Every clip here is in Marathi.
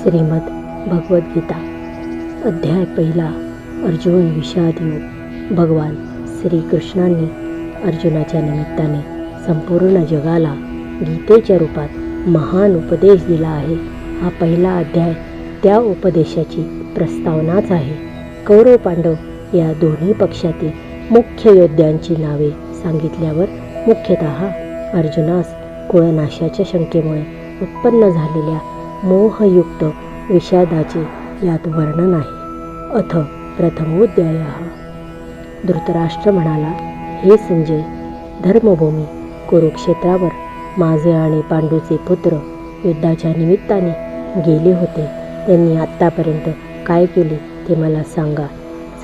श्रीमद भगवद्गीता अध्याय पहिला अर्जुन विषाद योग. भगवान श्रीकृष्णांनी अर्जुनाच्या निमित्ताने संपूर्ण जगाला गीतेच्या रूपात महान उपदेश दिला आहे. हा पहिला अध्याय त्या उपदेशाची प्रस्तावनाच आहे. कौरव पांडव या दोन्ही पक्षातील मुख्य योद्ध्यांची नावे सांगितल्यावर मुख्यतः अर्जुनास कुळनाशाच्या शंकेमुळे उत्पन्न झालेल्या मोहयुक्त विषादाचे यात वर्णन आहे. अथ प्रथमोध्याय. धृतराष्ट्र म्हणाला हे संजय धर्मभूमी कुरुक्षेत्रावर माझे आणि पांडूचे पुत्र युद्धाच्या निमित्ताने गेले होते. त्यांनी आत्तापर्यंत काय केले ते मला सांगा.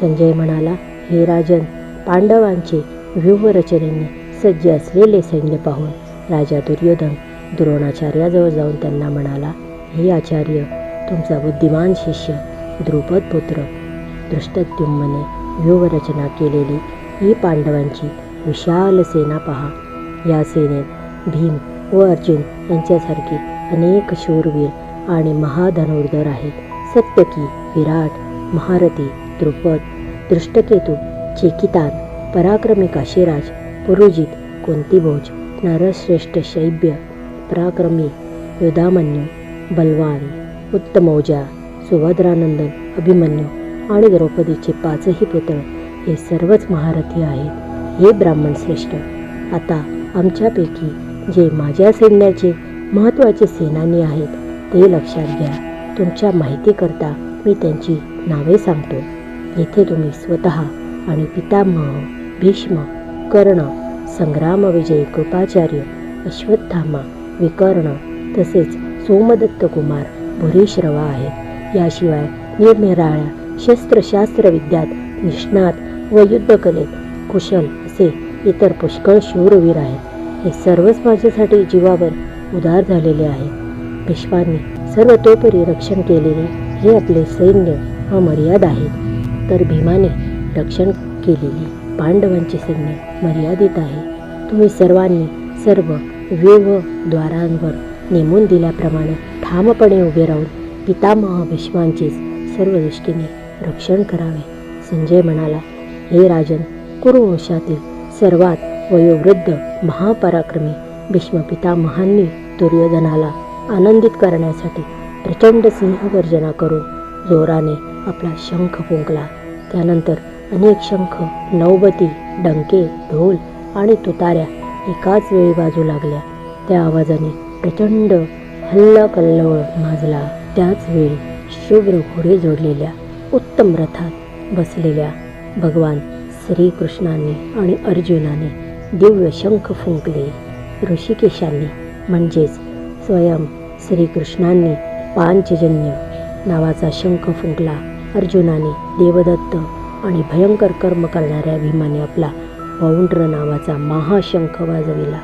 संजय म्हणाला हे राजन पांडवांचे व्यूहरचनेने सज्ज असलेले सैन्य पाहून राजा दुर्योधन द्रोणाचार्याजवळ जाऊन त्यांना म्हणाला हे आचार्य तुमचा बुद्धिमान शिष्य द्रुपद पुत्र दृष्टद्युम्मने व्यूहरचना केलेली ही पांडवांची विशाल सेना पहा. या सेनेत भीम व अर्जुन यांच्यासारखी अनेक शूरवीर आणि महाधनुर्धर आहेत. सत्यकी विराट महारथी द्रुपद दृष्टकेतू चेकितान पराक्रमी काशीराज पुरुजित कुंतीभोज नरश्रेष्ठ शैब्य पराक्रमी युधामन्यू बलवान उत्तमौजा सुभद्रानंदन अभिमन्यू आणि द्रौपदीचे पाचही पुत्र हे सर्वच महारथी आहेत. हे ब्राह्मण श्रेष्ठ. आता आमच्यापैकी जे माझ्या सैन्याचे महत्त्वाचे सेनानी आहेत ते लक्षात घ्या. तुमच्या माहितीकरता मी त्यांची नावे सांगतो. येथे तुम्ही स्वतः आणि पितामह भीष्म कर्ण संग्रामविजय कृपाचार्य अश्वत्थामा विकर्ण तसेच सोमदत्त कुमार भुरीश्रवा आहेत. याशिवाय निरनिराळ्या शस्त्रशास्त्र विद्यात निष्णात व युद्धकलेत कुशल असे इतर पुष्कळ शूरवीर आहेत. हे सर्वच माझ्यासाठी जीवावर उदार झालेले आहेत. भीष्मांनी सर्वतोपरी रक्षण केलेले हे आपले सैन्य अमर्याद आहेत तर भीमाने रक्षण केलेली पांडवांचे सैन्य मर्यादित आहे. तुम्ही सर्वांनी सर्व व्यूह द्वारांवर नेमून दिल्याप्रमाणे ठामपणे उभे राहून पितामह भीष्मांचेच सर्व दृष्टीने रक्षण करावे. संजय म्हणाला हे राजन कुरुवंशातील सर्वात वयोवृद्ध महापराक्रमी भीष्म पितामहांनी दुर्योधनाला आनंदित करण्यासाठी प्रचंड सिंहगर्जना करून जोराने आपला शंख फुंकला. त्यानंतर अनेक शंख नौबती डंके ढोल आणि तुताऱ्या एकाच वेळी बाजू लागल्या. त्या आवाजाने प्रचंड हल्ला कल्लोळ माजला. त्याच वेळी शुभ्र घोडे जोडलेल्या उत्तम रथात बसलेल्या भगवान श्रीकृष्णाने आणि अर्जुनाने दिव्य शंख फुंकले. ऋषिकेशांनी म्हणजेच स्वयं श्रीकृष्णांनी पांचजन्य नावाचा शंख फुंकला. अर्जुनाने देवदत्त आणि भयंकर कर्म करणाऱ्या भीमाने आपला पौंड्र नावाचा महाशंख वाजविला.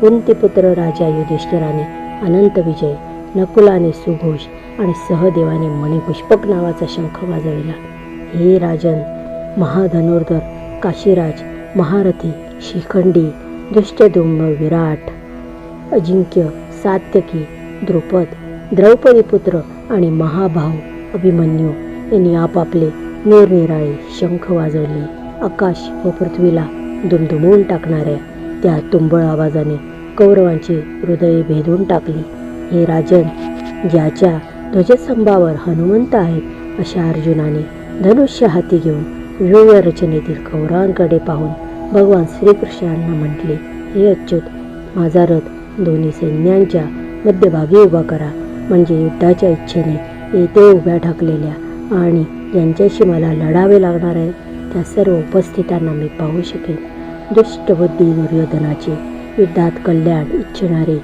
कुंतीपुत्र राजा युधिष्ठिराने अनंत विजय नकुलाने सुघोष आणि सहदेवाने मणिपुष्पक नावाचा शंख वाजविला. हे राजन महाधनुर्धर काशीराज महारथी शिखंडी दुष्टदुम्ब विराट अजिंक्य सात्यकी द्रुपद द्रौपदीपुत्र आणि महाभाऊ अभिमन्यू यांनी आपापले निरनिराळे शंख वाजवले. आकाश व पृथ्वीला दुमदुमून टाकणाऱ्या त्या तुंबळ आवाजाने कौरवांची हृदये भेदून टाकली. हे राजन ज्याच्या ध्वजस्तंभावर हनुमंत आहेत अशा अर्जुनाने धनुष्य हाती घेऊन व्यूहरचनेतील कौरवांकडे पाहून भगवान श्रीकृष्णांना म्हटले हे अच्युत माझा रथ दोन्ही सैन्यांच्या मध्यभागी उभा करा. म्हणजे युद्धाच्या इच्छेने येथे उभ्या ठाकलेल्या आणि ज्यांच्याशी मला लढावे लागणार आहे त्या सर्व उपस्थितांना मी पाहू शकेन. दुष्टबुद्धी दुर्योधनाचे युद्धात कल्याण इच्छिणारे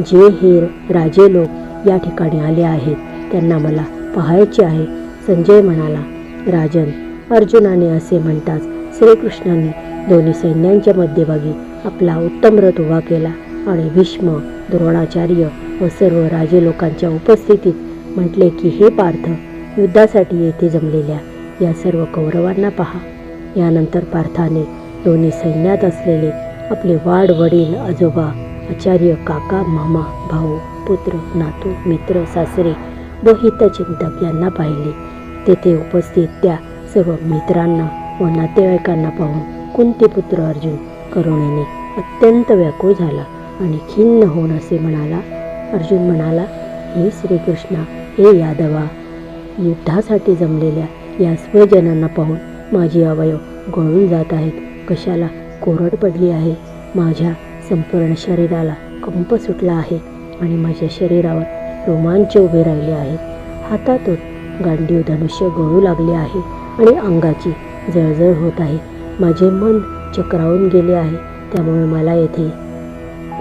जे हे राजे लोक या ठिकाणी आले आहेत त्यांना मला पाहायचे आहे. संजय म्हणाला राजन अर्जुनाने असे म्हणताच श्रीकृष्णाने दोन्ही सैन्यांच्या मध्यभागी आपला उत्तम रथ उभा केला आणि भीष्म द्रोणाचार्य व सर्व राजे लोकांच्या उपस्थितीत म्हटले की हे पार्थ युद्धासाठी येथे जमलेल्या या सर्व कौरवांना पहा. यानंतर पार्थाने दोन्ही सैन्यात असलेले आपले वाड वडील आजोबा आचार्य काका मामा भाऊ पुत्र नातू मित्र सासरे व हितचिंतक यांना पाहिले. तेथे उपस्थित त्या सर्व मित्रांना व नातेवाईकांना पाहून कुंतीपुत्र अर्जुन करुणेने अत्यंत व्याकुळ झाला आणि खिन्न होऊन असे म्हणाला अर्जुन म्हणाला हे श्रीकृष्णा हे यादवा युद्धासाठी जमलेल्या या स्वजनांना पाहून माझी अवयव गळून जात आहेत. कशाला कोरड पडली आहे? माझ्या संपूर्ण शरीराला कंप सुटला आहे आणि माझ्या शरीरावर रोमांच उभे राहिले आहेत. हातातून गांडीव धनुष्य गळू लागले आहे आणि अंगाची जळजळ होत आहे. माझे मन चक्रावून गेले आहे त्यामुळे मला येथे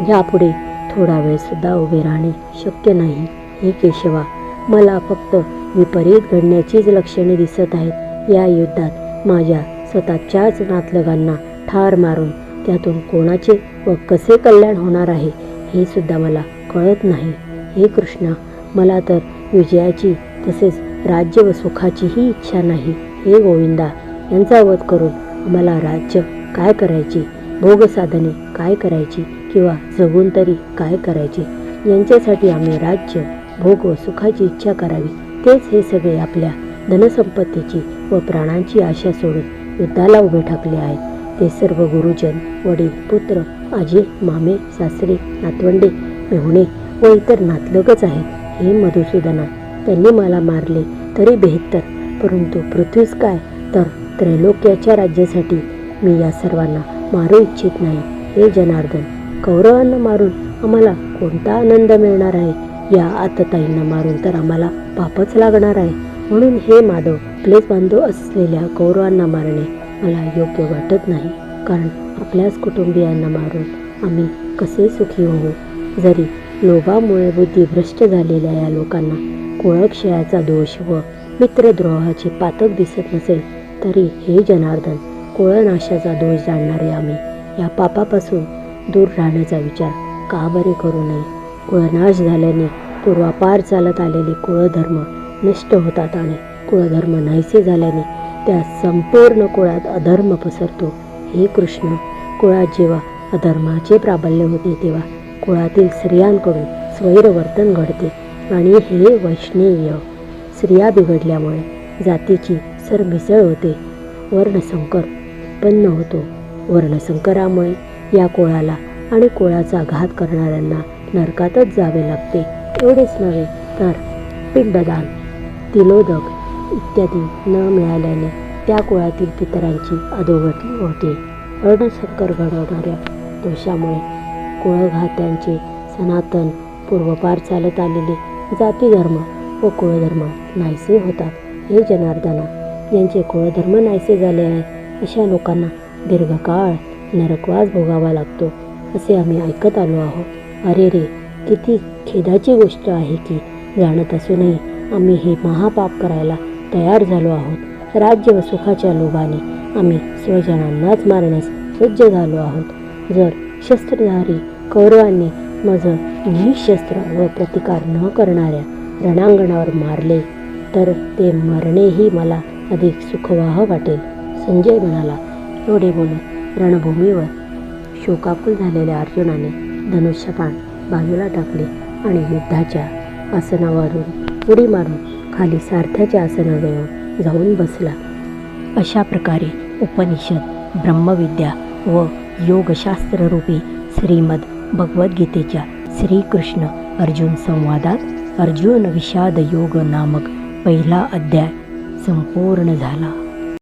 यापुढे थोडा वेळसुद्धा उभे राहणे शक्य नाही. हे केशवा मला फक्त विपरीत घडण्याचीच लक्षणे दिसत आहेत. या युद्धात माझ्या स्वतःच्याच नातलगांना ठार मारून त्यातून कोणाचे व कसे कल्याण होणार आहे हे सुद्धा मला कळत नाही. हे कृष्णा मला तर विजयाची तसेच राज्य व सुखाचीही इच्छा नाही. हे गोविंदा यांचा वध करून मला राज्य काय करायची? भोगसाधने काय करायची? किंवा जगून तरी काय करायचे? यांच्यासाठी आम्ही राज्य भोग व सुखाची इच्छा करावी. तेच हे सगळे आपल्या धनसंपत्तीची व प्राणांची आशा सोडून युद्धाला उभे ठाकले आहेत. ते सर्व गुरुजन वडील पुत्र आजी मामे सासरे नातवंडे मेहुणे व इतर नातलगच आहेत हे मधुसूदना त्यांनी मला मारले तरी बेहत्तर परंतु पृथ्वीच काय? तर त्रैलोक्याच्या राज्यासाठी मी या सर्वांना मारू इच्छित नाही. हे जनार्दन कौरवांना मारून आम्हाला कोणता आनंद मिळणार आहे? या आतताईंना मारून तर आम्हाला पापच लागणार आहे. म्हणून हे माधव आपलेच बांधव असलेल्या कौरवांना मारणे मला योग्य वाटत नाही. कारण आपल्याच कुटुंबियांना मारून आम्ही कसे सुखी होऊ? जरी लोभामुळे बुद्धी भ्रष्ट झालेल्या या लोकांना कुळक्षयाचा दोष व मित्रद्रोहाचे पातक दिसत नसेल तरी हे जनार्दन कुळनाशाचा दोष जाणणारे आम्ही या पापापासून दूर राहण्याचा विचार का बरे करू नये? कुळनाश झाल्याने पूर्वापार चालत आलेले कुळधर्म नष्ट होतात आणि कुळधर्म नाहीसे झाल्याने त्या संपूर्ण कुळात अधर्म पसरतो. हे कृष्ण कुळात जेव्हा अधर्माचे प्राबल्य होते तेव्हा कुळातील स्त्रियांकडून स्वैरवर्तन घडते आणि हे वैष्णेय स्त्रिया बिघडल्यामुळे जातीची सरमिसळ होते. वर्णसंकर उत्पन्न होतो. वर्णसंकरामुळे या कुळाला आणि कुळाचा घात करणाऱ्यांना नरकातच जावे लागते. एवढेच नव्हे तर पिंडदान तिलोदक इत्यादी न मिळाल्याने त्या कुळातील पितरांची अधोगती होते. वर्णसंकर घडवणाऱ्या दोषामुळे कुळघात्यांचे सनातन पूर्वपार चालत आलेले जातीधर्म व कुळधर्म नाहीसे होतात. हे जनार्दना ज्यांचे कुळधर्म नाहीसे झाले आहे अशा लोकांना दीर्घकाळ नरकवास भोगावा लागतो असे आम्ही ऐकत आलो आहोत. अरे रे किती खेदाची गोष्ट आहे की जाणत असूनही आम्ही हे महापाप करायला तयार झालो आहोत. राज्य व सुखाच्या लोभाने आम्ही स्वजनांनाच मारण्यास सज्ज झालो आहोत. जर शस्त्रधारी कौरवांनी माझं निशस्त्र व प्रतिकार न करणाऱ्या रणांगणावर मारले तर ते मरणेही मला अधिक सुखवाह वाटेल. संजय म्हणाला एवढे बोलून रणभूमीवर शोकाकुल झालेल्या अर्जुनाने धनुष्यपान बाजूला टाकले आणि युद्धाच्या आसनावरून उडी मारून खाली सारथ्याच्या आसनाजवळ जाऊन बसला. अशा प्रकारे उपनिषद ब्रह्मविद्या व योगशास्त्ररूपी श्रीमद भगवद्गीतेच्या श्रीकृष्ण अर्जुन संवादात अर्जुन विषाद योग नामक पहिला अध्याय संपूर्ण झाला.